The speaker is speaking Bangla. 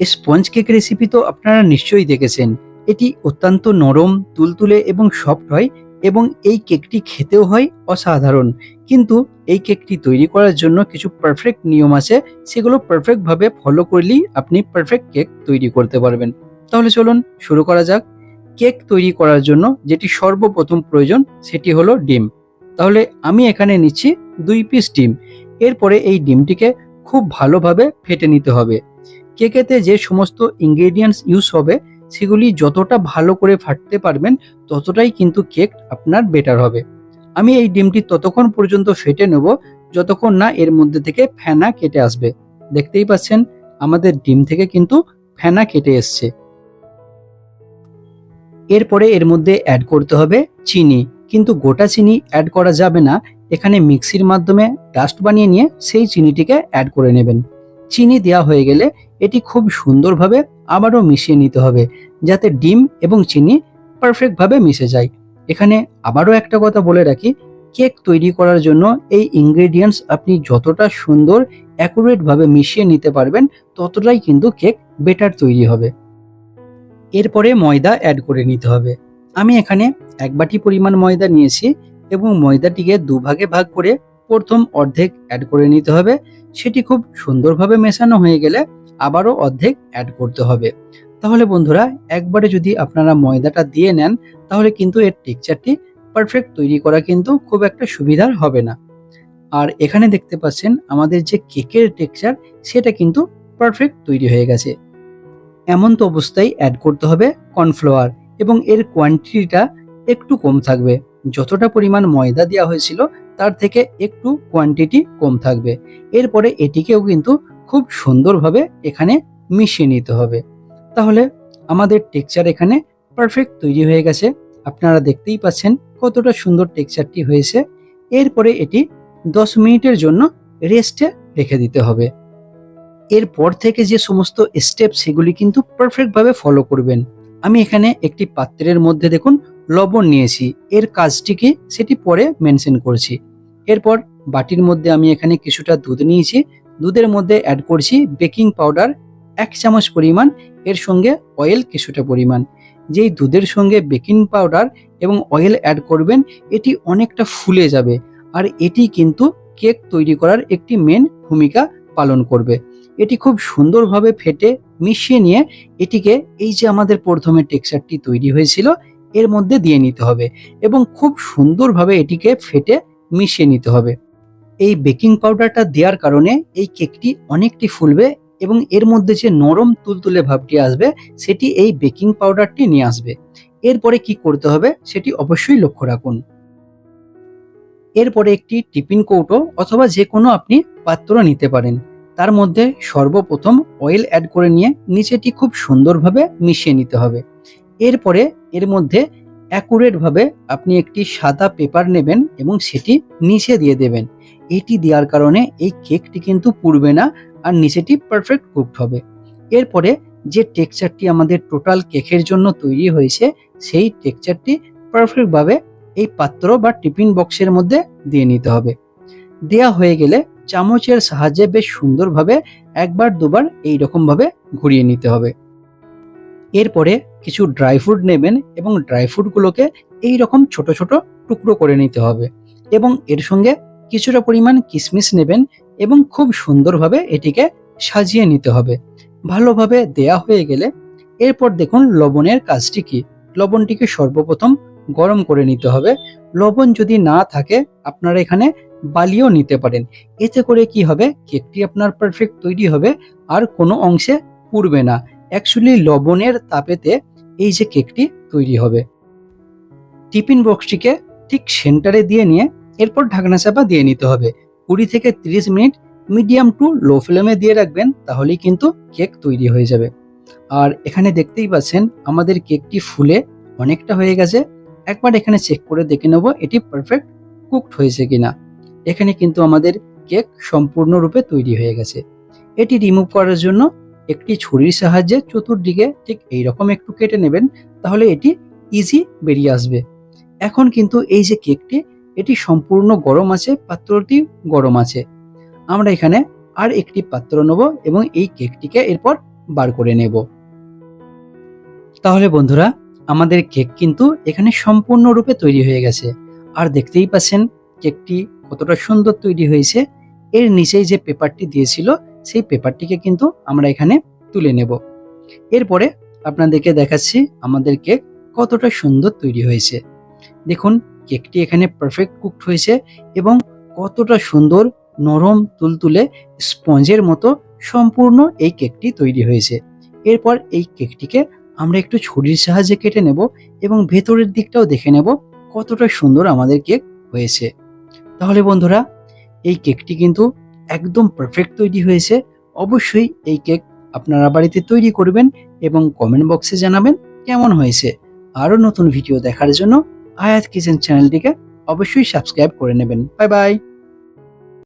স্পঞ্জ কেক রেসিপি তো আপনারা নিশ্চয়ই দেখেছেন। এটি অত্যন্ত নরম, তুলতুলে এবং সফট হয় এবং এই কেকটি খেতেও হয় অসাধারণ। কিন্তু এই কেকটি তৈরি করার জন্য কিছু পারফেক্ট নিয়ম আছে, সেগুলো পারফেক্টভাবে ফলো করলেই আপনি পারফেক্ট কেক তৈরি করতে পারবেন। তাহলে চলুন শুরু করা যাক। কেক তৈরি করার জন্য যেটি সর্বপ্রথম প্রয়োজন, সেটি হলো ডিম। তাহলে আমি এখানে নিচ্ছি দুই পিস ডিম। এরপরে এই ডিমটিকে খুব ভালোভাবে ফেটে নিতে হবে। কেকেতে যে সমস্ত ইনগ্রেডিয়েন্টস ইউজ হবে, সেগুলি যতটা ভালো করে ফাটতে পারবেন, ততটাই কিন্তু কেক আপনার বেটার হবে। আমি এই ডিমটি ততক্ষণ পর্যন্ত ফেটে নেব, যতক্ষণ না এর মধ্যে থেকে ফেনা কেটে আসবে। দেখতেই পাচ্ছেন, আমাদের ডিম থেকে কিন্তু ফেনা কেটে এসছে। এরপরে এর মধ্যে অ্যাড করতে হবে চিনি। কিন্তু গোটা চিনি অ্যাড করা যাবে না। এখানে মিক্সির মাধ্যমে ডাস্ট বানিয়ে নিয়ে সেই চিনিটিকে অ্যাড করে নেবেন। চিনি দেওয়া হয়ে গেলে এটি খুব সুন্দরভাবে আবারও মিশিয়ে নিতে হবে, যাতে ডিম এবং চিনি পারফেক্টভাবে মিশে যায়। এখানে আবারও একটা কথা বলে রাখি, কেক তৈরি করার জন্য এই ইনগ্রেডিয়েন্টস আপনি যতটা সুন্দর অ্যাকুরেটভাবে মিশিয়ে নিতে পারবেন, ততটাই কিন্তু কেক বেটার তৈরি হবে। এরপরে ময়দা অ্যাড করে নিতে হবে। আমি এখানে এক বাটি পরিমাণ ময়দা নিয়েছি এবং ময়দাটিকে দুভাগে ভাগ করে প্রথম অর্ধেক অ্যাড করে নিতে হবে। সেটি খুব সুন্দরভাবে মেশানো হয়ে গেলে আবারও অর্ধেক অ্যাড করতে হবে। তাহলে বন্ধুরা, একবারে যদি আপনারা ময়দাটা দিয়ে নেন, তাহলে কিন্তু এর টেক্সচারটি পারফেক্ট তৈরি করা কিন্তু খুব একটা সুবিধার হবে না। আর এখানে দেখতে পাচ্ছেন, আমাদের যে কেকের টেক্সচার সেটা কিন্তু পারফেক্ট তৈরি হয়ে গেছে। এমন তো অবস্থায় অ্যাড করতে হবে কর্নফ্লাওয়ার এবং এর কোয়ান্টিটিটা একটু কম থাকবে। যতটা পরিমাণ ময়দা দেওয়া হয়েছিল তার থেকে একটু কোয়ান্টিটি কম থাকবে। এরপরে এটিকেও কিন্তু খুব সুন্দরভাবে এখানে মিশিয়ে নিতে হবে। তাহলে আমাদের টেক্সচার এখানে পারফেক্ট তৈরি হয়ে গেছে। আপনারা দেখতেই পাচ্ছেন কতটা সুন্দর টেক্সচারটি হয়েছে। এরপরে এটি দশ মিনিটের জন্য রেস্টে রেখে দিতে হবে। এরপর থেকে যে সমস্ত স্টেপ সেগুলি কিন্তু পারফেক্টভাবে ফলো করবেন। আমি এখানে একটি পাত্রের মধ্যে দেখুন লবণ নিয়েছি। এর কাজটিকে সেটি পরে মেনশন করছি। এরপর বাটির মধ্যে আমি এখানে কিছুটা দুধ নিয়েছি। দুধের মধ্যে অ্যাড করছি বেকিং পাউডার এক চামচ পরিমাণ, এর সঙ্গে অয়েল কিছুটা পরিমাণ। যেই দুধের সঙ্গে বেকিং পাউডার এবং অয়েল অ্যাড করবেন, এটি অনেকটা ফুলে যাবে আর এটি কিন্তু কেক তৈরি করার একটি মেন ভূমিকা পালন করবে। এটি খুব সুন্দরভাবে ফেটে মিশিয়ে নিয়ে এটিকে এই যে আমাদের প্রথমে টেক্সচারটি তৈরি হয়েছিল এর মধ্যে দিয়ে নিতে হবে এবং খুব সুন্দরভাবে এটিকে ফেটে মিশিয়ে নিতে হবে। এই বেকিং পাউডারটা দেওয়ার কারণে এই কেকটি অনেকটি ফুলবে এবং এর মধ্যে যে নরম তুলতুলে ভাবটি আসবে, সেটি এই বেকিং পাউডারটি নিয়ে আসবে। এরপরে কি করতে হবে সেটি অবশ্যই লক্ষ্য রাখুন। এরপরে একটি টিফিন কৌটো অথবা যে কোনো আপনি পাত্র নিতে পারেন। তার মধ্যে সর্বপ্রথম অয়েল অ্যাড করে নিয়ে নিচেটি খুব সুন্দরভাবে মিশিয়ে নিতে হবে। এরপরে এর মধ্যে অ্যাকুরেটভাবে আপনি একটি সাদা পেপার নেবেন এবং সেটি নিচে দিয়ে দেবেন। এটি দেওয়ার কারণে এই কেকটি কিন্তু পুড়বে না আর নিচেটি পারফেক্ট কুকড হবে। এরপরে যে টেক্সচারটি আমাদের টোটাল কেকের জন্য তৈরি হয়েছে, সেই টেক্সচারটি পারফেক্টভাবে এই পাত্র বা টিফিন বক্সের মধ্যে দিয়ে নিতে হবে। দেয়া হয়ে গেলে চামচের সাহায্যে বেশ সুন্দরভাবে একবার দুবার এই রকমভাবে ঘুরিয়ে নিতে হবে। এরপরে কিছু ড্রাই ফ্রুট নেবেন এবং ড্রাই ফ্রুটগুলোকে এই রকম ছোট ছোট টুকরো করে নিতে হবে এবং এর সঙ্গে কিছুটা পরিমাণ কিশমিশ নেবেন এবং খুব সুন্দরভাবে এটিকে সাজিয়ে নিতে হবে। ভালোভাবে দেয়া হয়ে গেলে এরপর দেখুন লবণের কাজটি কি। লবণটিকে সর্বপ্রথম গরম করে নিতে হবে। লবণ যদি না থাকে আপনারা এখানে বালিও নিতে পারেন। এতে করে কি হবে? কেকটি আপনার পারফেক্ট তৈরি হবে। আর কোনো অংশে পুড়বে না। অ্যাকচুয়ালি লবণের তাপেতে এই যে কেকটি তৈরি হবে। টিফিন বক্সটিকে ঠিক সেন্টারে দিয়ে নিয়ে এরপর ঢাকনা চাপা দিয়ে নিতে হবে। কুড়ি থেকে তিরিশ মিনিট মিডিয়াম টু লো ফ্লেমে দিয়ে রাখবেন, তাহলেই কিন্তু কেক তৈরি হয়ে যাবে। আর এখানে দেখতেই পাচ্ছেন, আমাদের কেকটি ফুলে অনেকটা হয়ে গেছে। একবার এখানে চেক করে দেখে নেব এটি পারফেক্ট কুকড হয়েছে কিনা। এখানে কিন্তু আমাদের কেক সম্পূর্ণরূপে তৈরি হয়ে গেছে। এটি রিমুভ করার জন্য একটি ছুরির সাহায্যে চতুর্দিকে ঠিক এইরকম একটু কেটে নেবেন, তাহলে এটি ইজি বেরিয়ে আসবে। এখন কিন্তু এই যে কেকটি, এটি সম্পূর্ণ গরম আছে, পাত্রটি গরম আছে। আমরা এখানে আর একটি পাত্র নেব এবং এই কেকটিকে এরপর বার করে নেব। তাহলে বন্ধুরা, আমাদের কেক কিন্তু এখানে সম্পূর্ণরূপে তৈরি হয়ে গেছে। আর দেখতেই পাচ্ছেন, কেকটি কতটা সুন্দর তৈরি হয়েছে। এর নিচেই যে পেপারটি দিয়েছিল সেই পেপারটিকে কিন্তু আমরা এখানে তুলে নেব। এরপরে আপনাদেরকে দেখাচ্ছি আমাদের কেক কতটা সুন্দর তৈরি হয়েছে। দেখুন, কেকটি এখানে পারফেক্ট কুকড হয়েছে এবং কতটা সুন্দর নরম তুলতুলে স্পঞ্জের মতো সম্পূর্ণ এই কেকটি তৈরি হয়েছে। এরপর এই কেকটিকে আমরা একটু ছুরির সাহায্যে কেটে নেব এবং ভেতরের দিকটাও দেখে নেব কতটা সুন্দর আমাদের কেক হয়েছে। তাহলে বন্ধুরা, এই কেকটি কিন্তু একদম পারফেক্ট তৈরি হয়েছে, অবশ্যই এই কেক আপনারা বাড়িতে তৈরি করবেন এবং কমেন্ট বক্সে জানাবেন কেমন হয়েছে। আরও নতুন ভিডিও দেখার জন্য আয়াত কিচেন চ্যানেলটিকে অবশ্যই সাবস্ক্রাইব করে নেবেন। Bye bye